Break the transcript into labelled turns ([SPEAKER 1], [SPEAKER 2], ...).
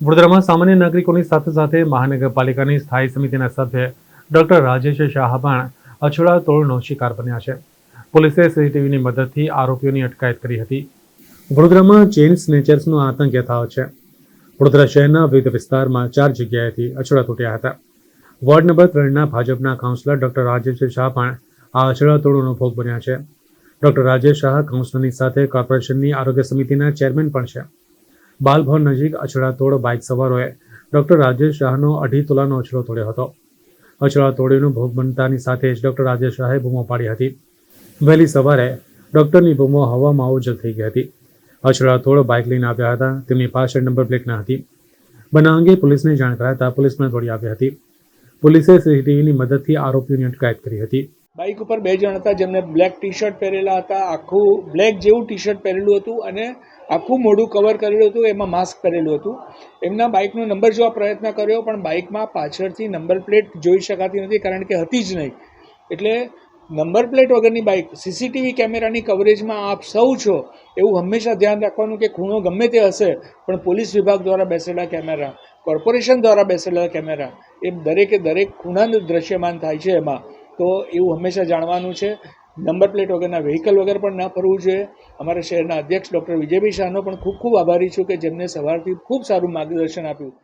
[SPEAKER 1] વડોદરામાં સામાન્ય નાગરિકોની સાથે સાથે મહાનગરપાલિકાની સ્થાયી સમિતિના સભ્ય ડોક્ટર રાજેશ શાહ પણ અછડા તોડનો શિકાર બન્યા છે. પોલીસે સીસીટીવીની મદદથી આરોપીઓની અટકાયત કરી હતી. વડોદરામાં ચેઇન સ્નેચર્સનો આતંક યથાવત છે. વડોદરા શહેરના વિવિધ વિસ્તારમાં ચાર જગ્યાએથી અછડા તૂટ્યા હતા. વોર્ડ નંબર ત્રણના ભાજપના કાઉન્સિલર ડોક્ટર રાજેશ શાહ પણ આ અછડા તોડોનો ભોગ બન્યા છે. ડોક્ટર રાજેશ શાહ કાઉન્સિલરની સાથે કોર્પોરેશનની આરોગ્ય સમિતિના ચેરમેન પણ છે. બાલભવન નજીક અછડા તોડ બાઇક સવારોએ ડોક્ટર રાજેશ શાહનો અઢી તોલાનો અછડો તોડ્યો હતો. અછડા તોડીનો ભોગ બનતાની સાથે જ ડોક્ટર રાજેશ શાહે બૂમો પાડી હતી. વહેલી સવારે ડોક્ટરની બૂમો હવામાં ઓજલ થઈ ગઈ હતી. અછડા તોડ બાઇક લઈને આવ્યા હતા. તેમની પાછળ નંબર પ્લેટ હતી. બનાવ અંગે પોલીસને જાણ કરાતા પોલીસ પણ દોડી આવી હતી. પોલીસે સીસીટીવીની મદદથી આરોપીઓની અટકાયત કરી હતી.
[SPEAKER 2] બાઇક ઉપર બે જણ હતા જેમને બ્લેક ટી શર્ટ પહેરેલા હતા, આખું બ્લેક જેવું ટી શર્ટ પહેરેલું હતું અને આખું મોઢું કવર કરેલું હતું, એમાં માસ્ક પહેરેલું હતું. એમના બાઇકનો નંબર જોવા પ્રયત્ન કર્યો, પણ બાઇકમાં પાછળથી નંબર પ્લેટ જોઈ શકાતી નથી કારણ કે હતી જ નહીં. એટલે નંબર પ્લેટ વગરની બાઇક, સીસીટીવી કેમેરાની કવરેજમાં આપ સૌ છો, એવું હંમેશા ધ્યાન રાખવાનું કે ખૂણો ગમે તે હશે, પણ પોલીસ વિભાગ દ્વારા બેસેલા કેમેરા કોર્પોરેશન દ્વારા બેસેલા કેમેરા, એ દરેકે દરેક ખૂણાનું દ્રશ્યમાન થાય છે એમાં. તો એવું હંમેશા જાણવાનું છે. નંબર પ્લેટ વગરના વ્હીકલ વગર પણ ના ફરવું જોઈએ. અમારા શહેરના અધ્યક્ષ ડૉક્ટર વિજયભાઈ શાહનો પણ ખૂબ ખૂબ આભારી છું કે જેમને સવારથી ખૂબ સારું માર્ગદર્શન આપ્યું.